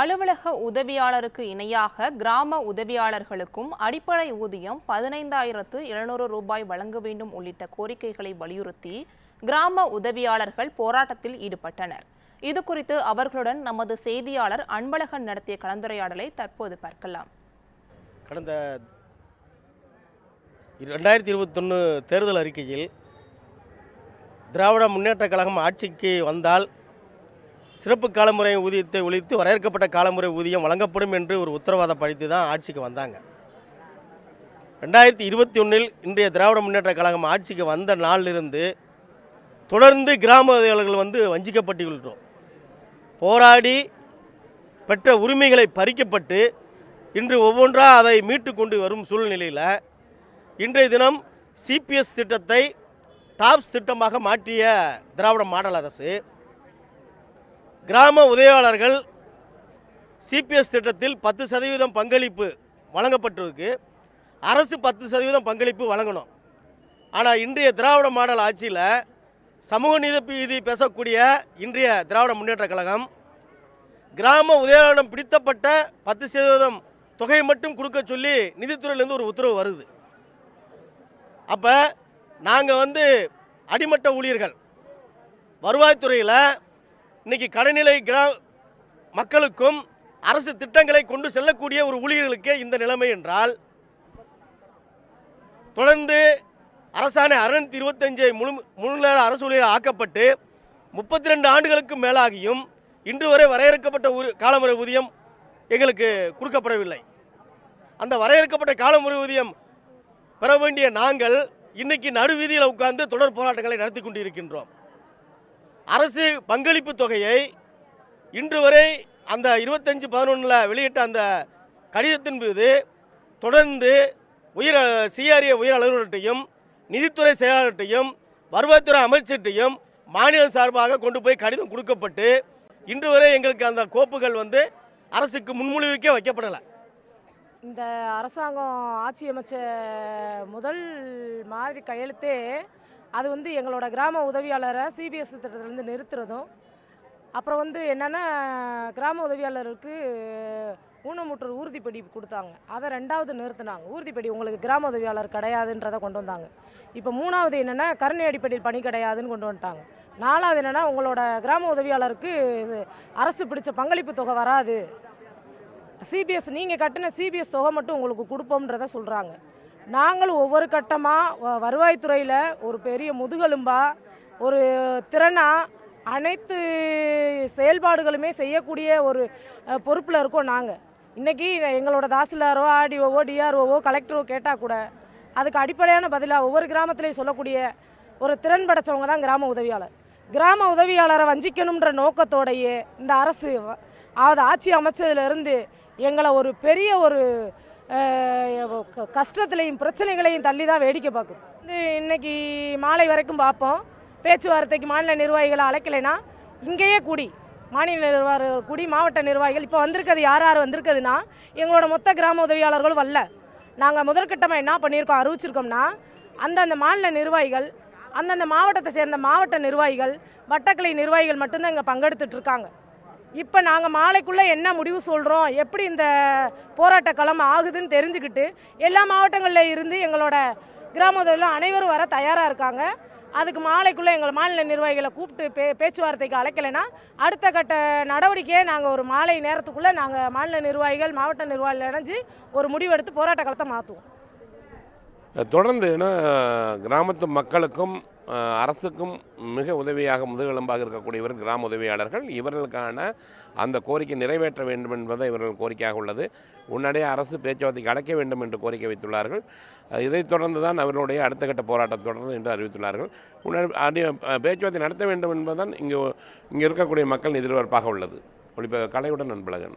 அலுவலக உதவியாளருக்கு இணையாக கிராம உதவியாளர்களுக்கும் அடிப்படை ஊதியம் பதினைந்தாயிரத்து எழுநூறு ரூபாய் வழங்க வேண்டும் உள்ளிட்ட கோரிக்கைகளை வலியுறுத்தி கிராம உதவியாளர்கள் போராட்டத்தில் ஈடுபட்டனர். இது குறித்து அவர்களுடன் நமது செய்தியாளர் அன்பழகன் நடத்திய கலந்துரையாடலை தற்போது பார்க்கலாம். கடந்த ரெண்டாயிரத்தி இருபத்தொன்று தேர்தல் அறிக்கையில் திராவிட முன்னேற்ற கழகம் ஆட்சிக்கு வந்தால் சிறப்பு காலமுறை ஊதியத்தை ஒழித்து வரையறுக்கப்பட்ட காலமுறை ஊதியம் வழங்கப்படும் என்று ஒரு உத்தரவாதம் படித்து தான் ஆட்சிக்கு வந்தாங்க. ரெண்டாயிரத்தி இருபத்தி ஒன்றில் இன்றைய திராவிட முன்னேற்ற கழகம் ஆட்சிக்கு வந்த நாளிலிருந்து தொடர்ந்து கிராமவாதிகள் வந்து வஞ்சிக்கப்பட்டுள்ளோம். போராடி பெற்ற உரிமைகளை பறிக்கப்பட்டு இன்று ஒவ்வொன்றாக அதை மீட்டு கொண்டு வரும் சூழ்நிலையில் இன்றைய தினம் சிபிஎஸ் திட்டத்தை டாப்ஸ் திட்டமாக மாற்றிய திராவிட மாடல் அரசு கிராம உதவியாளர்கள் சிபிஎஸ் திட்டத்தில் பத்து சதவீதம் பங்களிப்பு வழங்கப்பட்டிருக்கு. அரசு பத்து சதவீதம் பங்களிப்பு வழங்கணும். ஆனால் இன்றைய திராவிட மாடல் ஆட்சியில் சமூக நீதி இது பேசக்கூடிய இன்றைய திராவிட முன்னேற்ற கழகம் கிராம உதவியாளரிடம் பிடித்தப்பட்ட பத்து சதவீதம் தொகையை மட்டும் கொடுக்க சொல்லி நிதித்துறையிலேருந்து ஒரு உத்தரவு வருது. அப்போ நாங்கள் வந்து அடிமட்ட ஊழியர்கள் வருவாய்த்துறையில் இன்னைக்கு கடைநிலை கிரா மக்களுக்கும் அரசு திட்டங்களை கொண்டு செல்லக்கூடிய ஒரு ஊழியர்களுக்கே இந்த நிலைமை என்றால் தொடர்ந்து அரசாணை அறுநூத்தி இருபத்தஞ்சை முழு முழு அரசு ஊழியர் ஆக்கப்பட்டு முப்பத்தி ரெண்டு ஆண்டுகளுக்கு மேலாகியும் இன்று வரை வரையறுக்கப்பட்ட ஒரு காலமுறை ஊதியம் எங்களுக்கு கொடுக்கப்படவில்லை. அந்த வரையறுக்கப்பட்ட காலமுறை ஊதியம் பெற வேண்டிய நாங்கள் இன்னைக்கு நடுவீதியில் உட்கார்ந்து தொடர் போராட்டங்களை நடத்தி கொண்டிருக்கின்றோம். அரசு பங்களிப்பு தொகையை இன்று வரை அந்த இருபத்தஞ்சு பதினொன்றில் வெளியிட்ட அந்த கடிதத்தின் மீது தொடர்ந்து உயிர் சிஆர்ஏ உயர் அலுவலர்கிட்டையும் நிதித்துறை செயலாளர்கிட்டையும் வருவாய்த்துறை அமைச்சர்கிட்டையும் மாநிலம் சார்பாக கொண்டு போய் கடிதம் கொடுக்கப்பட்டு இன்று வரை எங்களுக்கு அந்த கோப்புகள் வந்து அரசுக்கு முன்மொழிவுக்கே வைக்கப்படலை. இந்த அரசாங்கம் ஆட்சி அமைச்ச முதல் மாதிரி கையெழுத்தே அது வந்து எங்களோட கிராம உதவியாளரை சிபிஎஸ் திட்டத்திலேருந்து நிறுத்துறதும் அப்புறம் வந்து என்னென்னா கிராம உதவியாளருக்கு ஊனமுற்றோர் ஊர்திப்படி கொடுத்தாங்க. அதை ரெண்டாவது நிறுத்தினாங்க. ஊர்திப்படி உங்களுக்கு கிராம உதவியாளர் கிடையாதுன்றதை கொண்டு வந்தாங்க. இப்போ மூணாவது என்னென்னா கருணை அடிப்படையில் பணி கிடையாதுன்னு கொண்டு வந்துட்டாங்க. நாலாவது என்னென்னா உங்களோட கிராம உதவியாளருக்கு அரசு பிடிச்ச பங்களிப்பு தொகை வராது. சிபிஎஸ் நீங்கள் கட்டின சிபிஎஸ் தொகை மட்டும் உங்களுக்கு கொடுப்போம்ன்றத சொல்கிறாங்க நாங்களும் ஒவ்வொரு கட்டமாக வருவாய்த்துறையில் ஒரு பெரிய முதுகெலும்பா ஒரு திறனாக அனைத்து செயல்பாடுகளுமே செய்யக்கூடிய ஒரு பொறுப்பில் இருக்கோம் நாங்கள் இன்றைக்கி எங்களோட தாசில்தாரோ ஆர்டிஓவோ டிஆர்ஓவோ கலெக்டரோ கேட்டால் கூட அதுக்கு அடிப்படையான பதிலாக ஒவ்வொரு கிராமத்திலையும் சொல்லக்கூடிய ஒரு திறன் படைச்சவங்க தான் கிராம உதவியாளர். கிராம உதவியாளரை வஞ்சிக்கணுன்ற நோக்கத்தோடையே இந்த அரசு அது ஆட்சி அமைச்சதுலேருந்து எங்களை ஒரு பெரிய ஒரு கஷ்டத்திலையும் பிரச்சனைகளையும் தள்ளி தான் வேடிக்கை பார்க்குது இது இன்னைக்கு மாலை வரைக்கும் பார்ப்போம். பேச்சுவார்த்தைக்கு மாநில நிர்வாகிகளை அழைக்கலைன்னா இங்கேயே கூடி மாநில நிர்வாகிகள் கூடி மாவட்ட நிர்வாகிகள் இப்போ வந்திருக்கிறது யார் யார் வந்திருக்குதுன்னா எங்களோட மொத்த கிராம உதவியாளர்களும் வரல நாங்கள் முதற்கட்டமாக என்ன பண்ணியிருக்கோம் அறிவிச்சிருக்கோம்னா அந்தந்த மாநில நிர்வாகிகள் அந்தந்த மாவட்டத்தை சேர்ந்த மாவட்ட நிர்வாகிகள் வட்டக்கலை நிர்வாகிகள் மட்டும்தான் இங்கே பங்கெடுத்துட்டு இருக்காங்க. இப்போ நாங்கள் மாலைக்குள்ளே என்ன முடிவு சொல்கிறோம் எப்படி இந்த போராட்ட களம் ஆகுதுன்னு தெரிஞ்சுக்கிட்டு எல்லா மாவட்டங்களில் இருந்து எங்களோட கிராம அனைவரும் வர தயாராக இருக்காங்க. அதுக்கு மாலைக்குள்ளே எங்கள் மாநில நிர்வாகிகளை கூப்பிட்டு பே பேச்சுவார்த்தைக்கு அழைக்கலைன்னா அடுத்த கட்ட நடவடிக்கையை நாங்கள் ஒரு மாலை நேரத்துக்குள்ளே நாங்கள் மாநில நிர்வாகிகள் மாவட்ட நிர்வாகிகள் இணைஞ்சு ஒரு முடிவெடுத்து போராட்ட களத்தை மாற்றுவோம் தொடர்ந்து ஏன்னா கிராமத்து மக்களுக்கும் அரசுக்கும் மிக உதவியாக முதுகெலும்பாக இருக்கக்கூடியவர் கிராம உதவியாளர்கள் இவர்களுக்கான அந்த கோரிக்கை நிறைவேற்ற வேண்டும் என்பதை இவர்கள் கோரிக்கையாக உள்ளது. உடனடியே அரசு பேச்சுவார்த்தைக்கு அடைக்க வேண்டும் என்று கோரிக்கை வைத்துள்ளார்கள். இதைத் தொடர்ந்து தான் அவர்களுடைய அடுத்த கட்ட போராட்டம் தொடர்ந்து என்று அறிவித்துள்ளார்கள். உடனே அடி- பேச்சுவார்த்தை நடத்த வேண்டும் என்பதுதான் இங்கு இங்கே இருக்கக்கூடிய மக்கள் எதிர்பார்ப்பாக உள்ளது. ஒளிப்ப கலையுடன் அன்பழகன்.